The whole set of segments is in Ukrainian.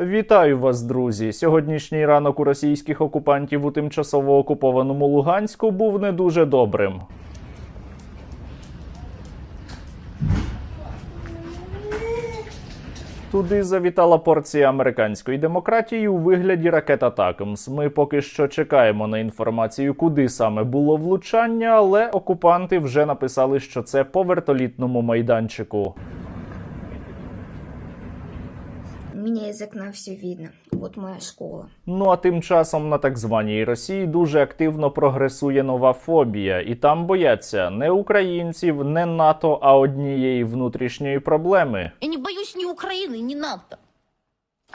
Вітаю вас, друзі! Сьогоднішній ранок у російських окупантів у тимчасово окупованому Луганську був не дуже добрим. Туди завітала порція американської демократії у вигляді ракет Атакамс. Ми поки що чекаємо на інформацію, куди саме було влучання, але окупанти вже написали, що це по вертолітному майданчику. У меня из окна все видно. Вот моя школа. Ну а тим часом на так званій Росії дуже активно прогресує нова фобія, і там бояться не українців, не НАТО, а однієї внутрішньої проблеми. Я не боюсь ні України, ні НАТО.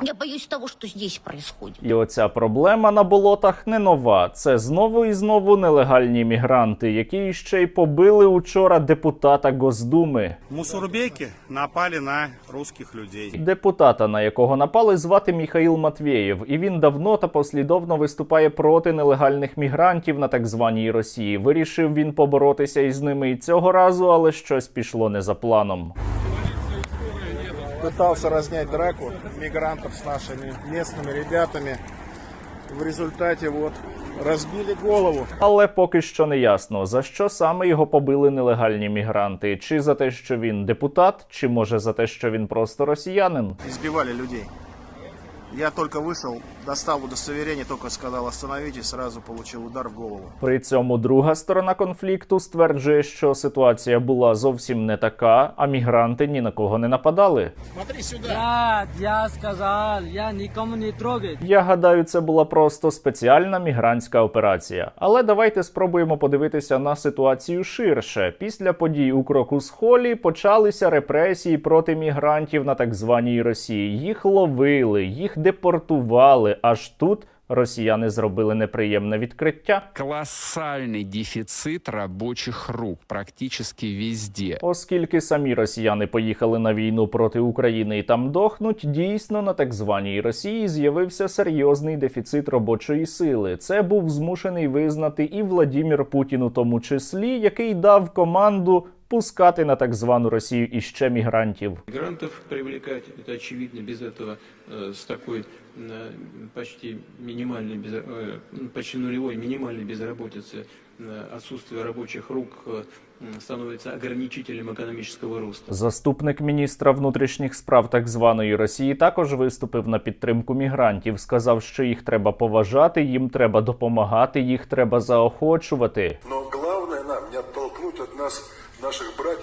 Я боюсь того, что здесь происходит. І оця проблема на болотах не нова. Це знову і знову нелегальні мігранти, які ще й побили учора депутата Госдуми. Мусорбеки напали на русских людей. Депутата, на якого напали, звати Міхаїл Матвєєв, і він давно та послідовно виступає проти нелегальних мігрантів на так званій Росії. Вирішив він поборотися із ними і цього разу, але щось пішло не за планом пытался разнять драку мигрантов с нашими местными ребятами. В результате вот разбили голову. Але поки що не ясно, за що саме його побили нелегальні мігранти, чи за те, що він депутат, чи може за те, що він просто росіянин. Избивали людей. Я только вышел, достал удостоверение, только сказал остановитесь, сразу получил удар в голову. При цьому друга сторона конфлікту стверджує, що ситуація була зовсім не така, а мігранти ні на кого не нападали. Смотри сюда. Я, я сказал, я никому не трогать. Я гадаю, це була просто спеціальна мігрантська операція. Але давайте спробуємо подивитися на ситуацію ширше. Після подій у кроку з холі почалися репресії проти мігрантів на так званій Росії. Їх ловили, їх депортували. Аж тут росіяни зробили неприємне відкриття. колоссальный дефицит рабочих рук практически везде. Оскільки самі росіяни поїхали на війну проти України і там дохнуть, дійсно на так званій Росії з'явився серйозний дефіцит робочої сили. Це був змушений визнати і Владімір Путін у тому числі, який дав команду пускати на так звану Росію іще мігрантів. Мигрантов привлекать, это очевидно, без этого э, с такой э, почти минимальной, без- э, ну, почти нулевой минимальной безработицы, э, отсутствие рабочих рук э, м, становится ограничителем экономического роста. Заступник міністра внутрішніх справ так званої Росії також виступив на підтримку мігрантів. Сказав, що їх треба поважати, їм треба допомагати, їх треба заохочувати. Но главное нам не оттолкнуть от нас наших братьев,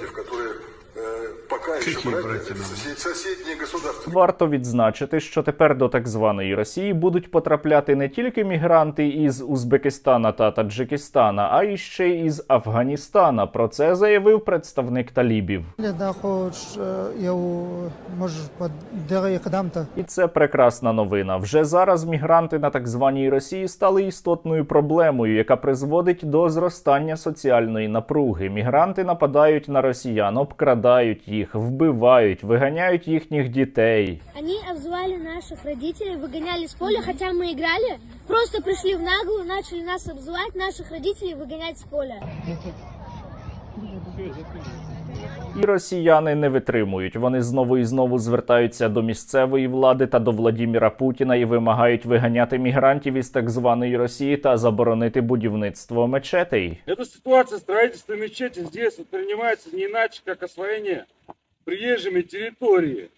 Варто відзначити, що тепер до так званої Росії будуть потрапляти не тільки мігранти із Узбекистана та Таджикистана, а й ще й із Афганістана. Про це заявив представник талібів. Кадам-то. І це прекрасна новина. Вже зараз мігранти на так званій Росії стали істотною проблемою, яка призводить до зростання соціальної напруги. Мігранти нападають на росіян, обкрадають їх, вбивають, виганяють їхніх дітей. Они обзывали наших родителей, выгоняли с поля, хотя мы играли. Просто пришли в наглую, начали нас обзывать, наших родителей выгонять с поля. І росіяни не витримують. Вони знову і знову звертаються до місцевої влади та до Владіміра Путіна і вимагають виганяти мігрантів із так званої Росії та заборонити будівництво мечетей. Эта ситуация строительства мечети здесь воспринимается не иначе, как освоение приезжими территории.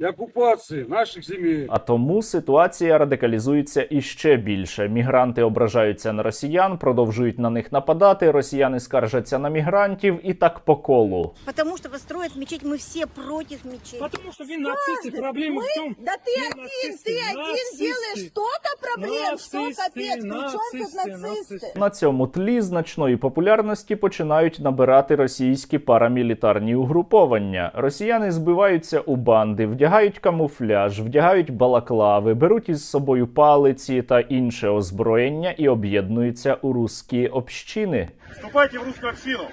И оккупации наших земель. А тому ситуація радикалізується іще більше. Мігранти ображаються на росіян, продовжують на них нападати. Росіяни скаржаться на мігрантів і так по колу. Потому что построят мечеть, мы все против мечети. Потому что вы нацисты, проблема в том... Да ты Вы один, нацисты, ты один нацисты. делаешь столько проблем, что Нацисты, капец, при чем тут нацисты, нацисты? нацисты. На цьому тлі значної популярності починають набирати російські парамілітарні угруповання. Росіяни збиваються у банди, вдягають камуфляж, вдягають балаклави, беруть із собою палиці та інше озброєння і об'єднуються у русські общини. Вступайте в русскую общину.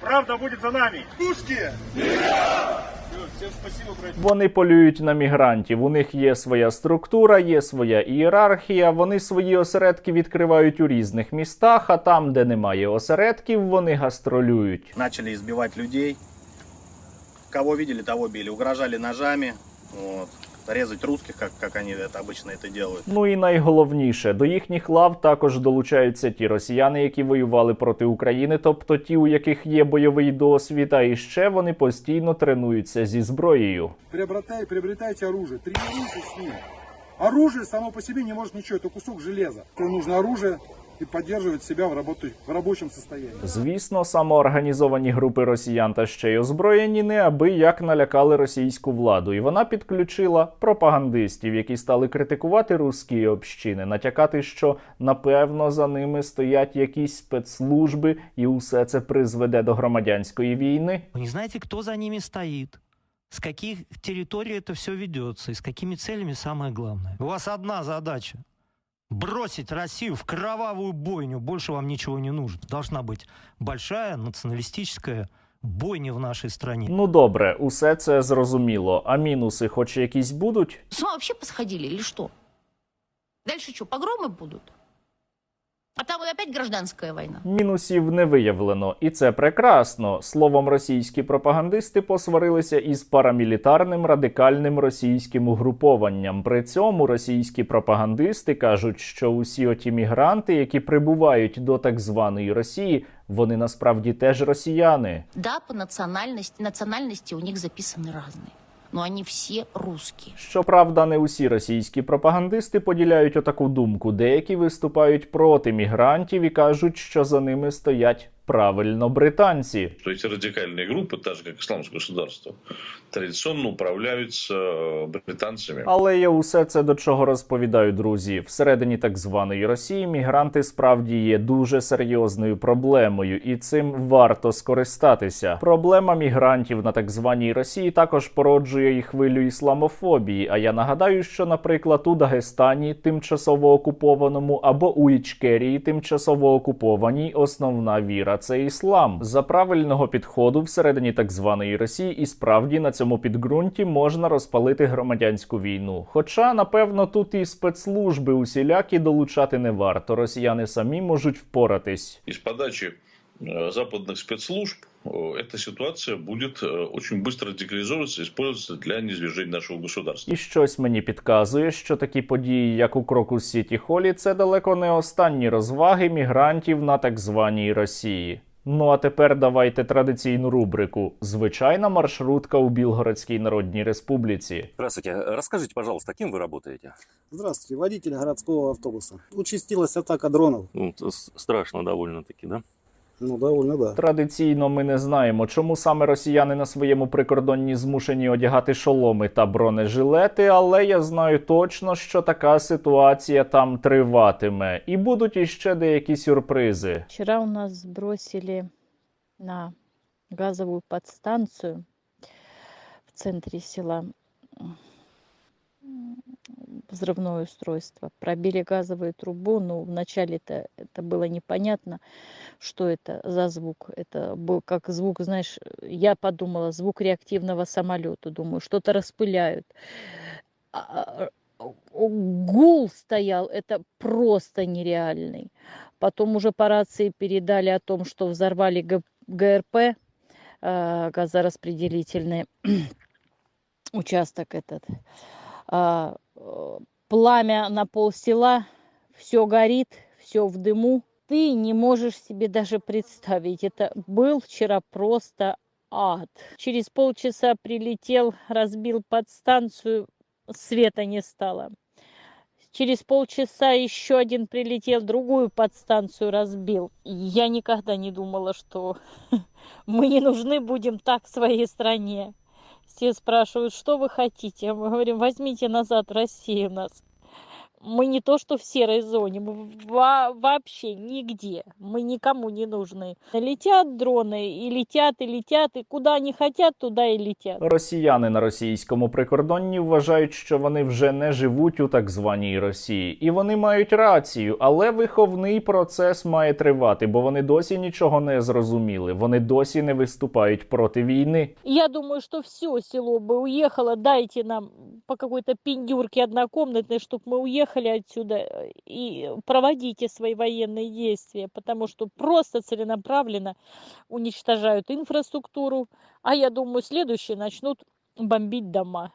Правда будет за нами. Спасибо. Вони полюють на мігрантів. У них є своя структура, є своя ієрархія. Вони свої осередки відкривають у різних містах. А там, де немає осередків, вони гастролюють. Начали избивать людей, Кого видели, того били. Угрожали ножами, вот, резать русских, как, как они это обычно это делают. Ну і найголовніше, до їхніх лав також долучаються ті росіяни, які воювали проти України, тобто ті, у яких є бойовий досвід, а іще вони постійно тренуються зі зброєю. Приобретай, приобретайте оружие, тренируйтесь с ним. Оружие само по себе не может ничего, это кусок железа. То нужно оружие и поддерживать себя в, работе, в рабочем состоянии. Звісно, самоорганізовані групи росіян та ще й озброєні неабияк налякали російську владу, і вона підключила пропагандистів, які стали критикувати русські общини, натякати, що напевно за ними стоять якісь спецслужби, і усе це призведе до громадянської війни. Вы не знаете, кто за ними стоит, с каких территорий это все ведется и с какими целями самое главное. У вас одна задача – бросить Россию в кровавую бойню. Больше вам ничего не нужно. Должна быть большая националистическая бойня в нашей стране. Ну добре, усе це зрозуміло. А мінуси, хоч якісь будуть. С ума вообще посходили или что? Дальше что, погромы будут? А там опять гражданская война. Мінусів не виявлено, і це прекрасно. Словом, російські пропагандисти посварилися із парамілітарним радикальним російським угрупованням. При цьому російські пропагандисти кажуть, що усі оті мігранти, які прибувають до так званої Росії, вони насправді теж росіяни. Да, по национальности, национальности у них записаны разные. Но они все русские. Щоправда, не усі російські пропагандисти поділяють отаку думку. Деякі виступають проти мігрантів і кажуть, що за ними стоять правильно британці. что эти радикальные группы, так же как исламское государство, традиционно управляются э, британцами. Але я усе це до чого розповідаю, друзі. Всередині так званої Росії мігранти справді є дуже серйозною проблемою, і цим варто скористатися. Проблема мігрантів на так званій Росії також породжує і хвилю ісламофобії. А я нагадаю, що, наприклад, у Дагестані, тимчасово окупованому, або у Ічкерії, тимчасово окупованій, основна віра це іслам. За правильного підходу всередині так званої Росії, і справді на цьому підґрунті можна розпалити громадянську війну. Хоча, напевно, тут і спецслужби усілякі долучати не варто. Росіяни самі можуть впоратись. Из подачи э, западных спецслужб э, эта ситуация будет э, очень быстро радикализовываться и использоваться для низвержения нашего государства. І щось мені підказує, що такі події, як у Крокус Сіті Холі, це далеко не останні розваги мігрантів на так званій Росії. Ну а тепер давайте традиційну рубрику: звичайна маршрутка у Білгородській Народній Республіці. Здравствуйте. Расскажите, пожалуйста, кем вы работаете? Здравствуйте, водитель городского автобуса. Участилась атака дронов. Ну, т- с- страшно довольно-таки, да? Ну, довольно, да. Традиційно ми не знаємо, чому саме росіяни на своєму прикордонні змушені одягати шоломи та бронежилети, але я знаю точно, що така ситуація там триватиме, і будуть іще деякі сюрпризи. Вчера у нас сбросили на газовую подстанцию в центре села взрывное устройство. Пробили газовую трубу, но вначале это, это было непонятно, что это за звук. Это был как звук, знаешь, я подумала, звук реактивного самолета. Думаю, что-то распыляют. А, гул стоял, это просто нереальный. Потом уже по рации передали о том, что взорвали Г- ГРП, э, газораспределительный участок этот. А, э, Пламя на пол села, все горит, все в дыму. Ты не можешь себе даже представить. Это был вчера просто ад. Через полчаса прилетел, разбил подстанцию, света не стало. Через полчаса еще один прилетел, другую подстанцию разбил. Я никогда не думала, что мы не нужны будем так своей стране. Все спрашивают, что вы хотите? Мы говорим, возьмите назад Россию нас Мы не то, что в серой зоне, мы во- вообще нигде. Мы никому не нужны. Летят дроны, и летят, и летят, и куда они хотят, туда и летят. Росіяни на російському прикордонні вважають, що вони вже не живуть у так званій Росії, і вони мають рацію, але виховний процес має тривати, бо вони досі нічого не зрозуміли. Вони досі не виступають проти війни. Я думаю, что все село бы уехало, дайте нам по какой-то пиндюрке однокомнатной, чтобы мы уехали отсюда э, и проводите свои военные действия, потому что просто целенаправленно уничтожают инфраструктуру, а я думаю, следующие начнут бомбить дома.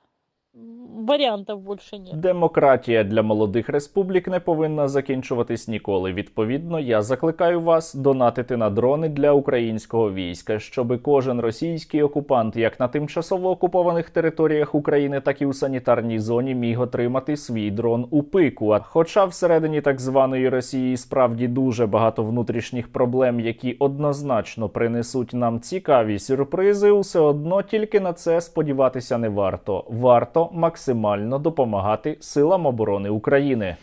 М, Вариантов больше нет. Демократія для молодих республік не повинна закінчуватись ніколи. Відповідно, я закликаю вас донатити на дрони для українського війська, щоби кожен російський окупант, як на тимчасово окупованих територіях України, так і у санітарній зоні, міг отримати свій дрон у пику. А хоча всередині так званої Росії справді дуже багато внутрішніх проблем, які однозначно принесуть нам цікаві сюрпризи, усе одно тільки на це сподіватися не варто. Варто максимально допомагати силам оборони України.